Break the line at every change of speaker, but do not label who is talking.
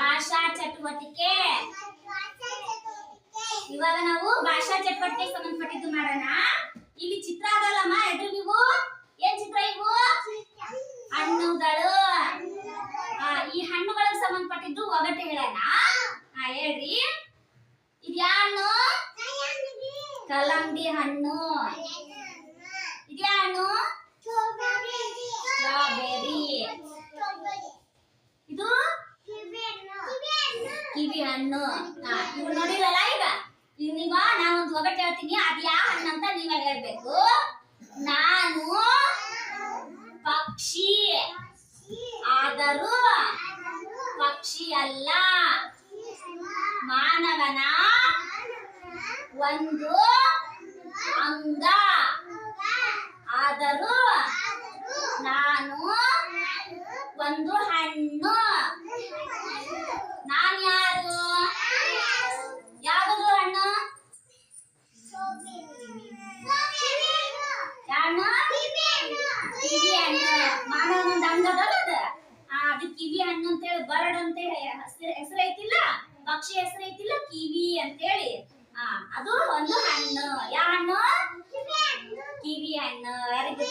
ಭಾಷಾ ಚಟುವಟಿಕೆ. ಇವಾಗ ನಾವು ಭಾಷಾ ಚಟುವಟಿಕೆ ಸಂಬಂಧಪಟ್ಟಿದ್ದು ಮಾಡೋಣ. ಇಲ್ಲಿ ಚಿತ್ರ ಅದಲ್ಲಮ್ಮ ಎದುರು ನೀವು? ಏನ್ ಚಿತ್ರ ಇವು? ಹಣ್ಣುಗಳು. ಈ ಹಣ್ಣುಗಳಿಗೆ ಸಂಬಂಧಪಟ್ಟಿದ್ದು ಒಗಟು ಹೇಳೋಣ. ಹೇಳ್ರಿ. ಇದ್ಯಾ ಹಣ್ಣು ಹಣ್ಣು. ಇದ್ಯಾ ಹಣ್ಣು ಕಿವಿ ಹಣ್ಣು. ಇವು ನೋಡಿರಲ್ಲ ಈಗ? ನೀವ ನಾನೊಂದು ಒಗಟು ಹೇಳ್ತೀನಿ. ಅದ್ ಯಾವ ಹಣ್ಣು ಅಂತ ನೀವೇ ಹೇಳ್ಬೇಕು. ನಾನು ಪಕ್ಷಿ. ಆದರೂ ಪಕ್ಷಿ ಅಲ್ಲ. ಮಾನವನ ಒಂದು ಅಂಗ. ಆದರೂ ನಾನು ಒಂದು ಹಣ್ಣು. ನಾನು ಯಾರು ಯಾವುದು ಹಣ್ಣು ಹಣ್ಣು ಕಿವಿ ಹಣ್ಣು ಮಾನವನೊಂದು ಅಂಗ ಅದಲ್ಲ ಅದು ಆ, ಅದು ಕಿವಿ ಹಣ್ಣು ಅಂತ ಹೇಳಿ ಬರ್ಡ್ ಅಂತೇಳಿ ಹೆಸರು ಐತಿಲ್ಲ? ಪಕ್ಷಿ ಹೆಸರು ಐತಿಲ್ಲ? ಕಿವಿ ಅಂತೇಳಿ. ಆ ಅದು ಒಂದು ಹಣ್ಣು. ಯಾವ ಹಣ್ಣು? ಕಿವಿ ಹಣ್ಣು. ಯಾರಿಗೆ